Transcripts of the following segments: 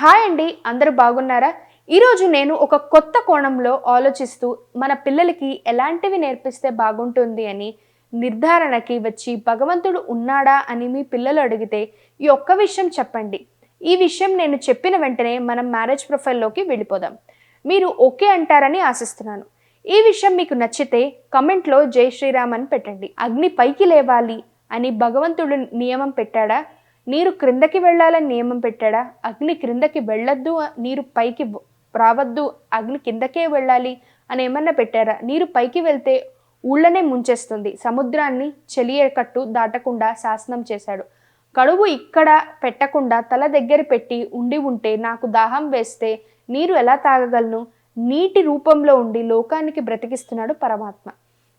Hi అండి అందరూ బాగున్నారా? ఈరోజు నేను ఒక కొత్త కోణంలో ఆలోచిస్తూ మన పిల్లలకి ఎలాంటివి నేర్పిస్తే బాగుంటుంది అని నిర్ధారణకి వచ్చి భగవంతుడు ఉన్నాడా అని మీ పిల్లలు అడిగితే ఈ ఒక్క విషయం చెప్పండి. ఈ విషయం నేను చెప్పిన వెంటనే మనం మ్యారేజ్ ప్రొఫైల్లోకి వెళ్ళిపోదాం. మీరు ఓకే అంటారని ఆశిస్తున్నాను. ఈ విషయం మీకు నచ్చితే కమెంట్లో జై శ్రీరామ్ అని పెట్టండి. అగ్ని పైకి లేవాలి అని భగవంతుడు నియమం పెట్టాడా? నీరు క్రిందకి వెళ్ళాలని నియమం పెట్టాడా? అగ్ని క్రిందకి వెళ్ళొద్దు నీరు పైకి రావద్దు అగ్ని కిందకే వెళ్ళాలి అని ఏమన్నా పెట్టారా? నీరు పైకి వెళ్తే ఊళ్ళనే ముంచేస్తుంది. సముద్రాన్ని చెలియకట్టు దాటకుండా శాసనం చేశాడు. కడువు ఇక్కడ పెట్టకుండా తల దగ్గర పెట్టి ఉండి ఉంటే నాకు దాహం వేస్తే నీరు ఎలా తాగగలను? నీటి రూపంలో ఉండి లోకానికి బ్రతికిస్తున్నాడు పరమాత్మ.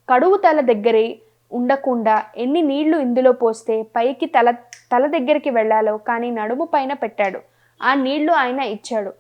కడువు తల దగ్గరే ఉండకుండా ఎన్ని నీళ్ళు ఇందులో పోస్తే పైకి తల తల దగ్గరికి వెళ్ళాలో కానీ నడుము పైన పెట్టాడు. ఆ నీళ్ళు ఆయన ఇచ్చాడు.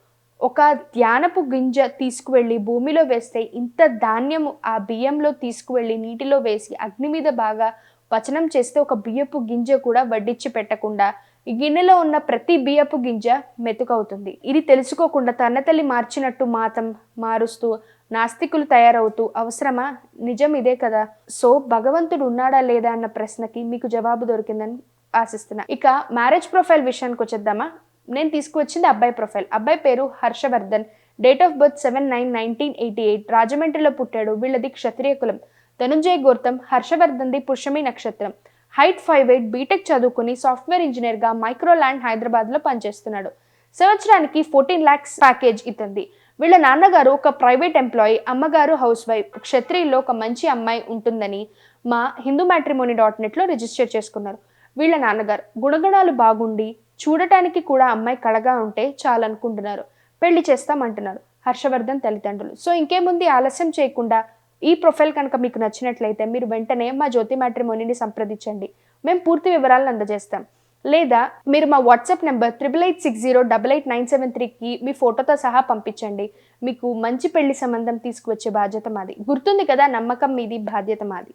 ఒక ధ్యానపు గింజ తీసుకువెళ్ళి భూమిలో వేస్తే ఇంత ధాన్యము ఆ బియ్యంలో తీసుకువెళ్ళి నీటిలో వేసి అగ్ని మీద బాగా వచనం చేస్తే ఒక బియ్యపు గింజ కూడా వడ్డించి పెట్టకుండా గిన్నెలో ఉన్న ప్రతి బియ్యపు గింజ మెతుకవుతుంది. ఇది తెలుసుకోకుండా తన తల్లి మార్చినట్టు మాతం మారుస్తూ నాస్తికులు తయారవుతూ అవసరమా? నిజం ఇదే కదా. సో భగవంతుడు ఉన్నాడా లేదా అన్న ప్రశ్నకి మీకు జవాబు దొరికిందని ఆశిస్తున్నా. ఇక మ్యారేజ్ ప్రొఫైల్ విషయానికి వచ్చేద్దామా? నేను తీసుకువచ్చింది అబ్బాయి ప్రొఫైల్. అబ్బాయి పేరు Harshavardhan. Date of birth seven nine nineteen eighty eight. రాజమండ్రిలో పుట్టాడు. వీళ్ళది క్షత్రియ కులం. ధనుంజయ్ గౌతమ్ హర్షవర్ధన్ది పుష్యమి నక్షత్రం. Height five eight B Tech చదువుకుని సాఫ్ట్వేర్ ఇంజనీర్గా మైక్రోల్యాండ్ హైదరాబాద్లో పనిచేస్తున్నాడు. సంవత్సరానికి ఫోర్టీన్ ల్యాక్స్ ప్యాకేజ్ ఇతంది. వీళ్ళ నాన్నగారు ఒక ప్రైవేట్ ఎంప్లాయీ అమ్మగారు హౌస్ వైఫ్ క్షత్రియుల్లో ఒక మంచి అమ్మాయి ఉంటుందని మా హిందూ మ్యాట్రిమోని డాట్ నెట్లో రిజిస్టర్ చేసుకున్నారు. వీళ్ళ నాన్నగారు గుణగణాలు బాగుండి చూడటానికి కూడా అమ్మాయి కళగా ఉంటే చాలనుకుంటున్నారు. పెళ్ళి చేస్తామంటున్నారు. హర్షవర్ధన్ తల్లిదండ్రులు. సో ఇంకేముంది ఆలస్యం చేయకుండా ఈ ప్రొఫైల్ కనుక మీకు నచ్చినట్లయితే మీరు వెంటనే మా జ్యోతి మ్యాట్రిమోనిని సంప్రదించండి. మేము పూర్తి వివరాలను అందజేస్తాం. లేదా మీరు మా WhatsApp number triple eight six zero double eight nine seven త్రీకి మీ ఫోటోతో సహా పంపించండి. మీకు మంచి పెళ్ళి సంబంధం తీసుకువచ్చే బాధ్యత మాది. గుర్తుంది కదా నమ్మకం మీది బాధ్యత మాది.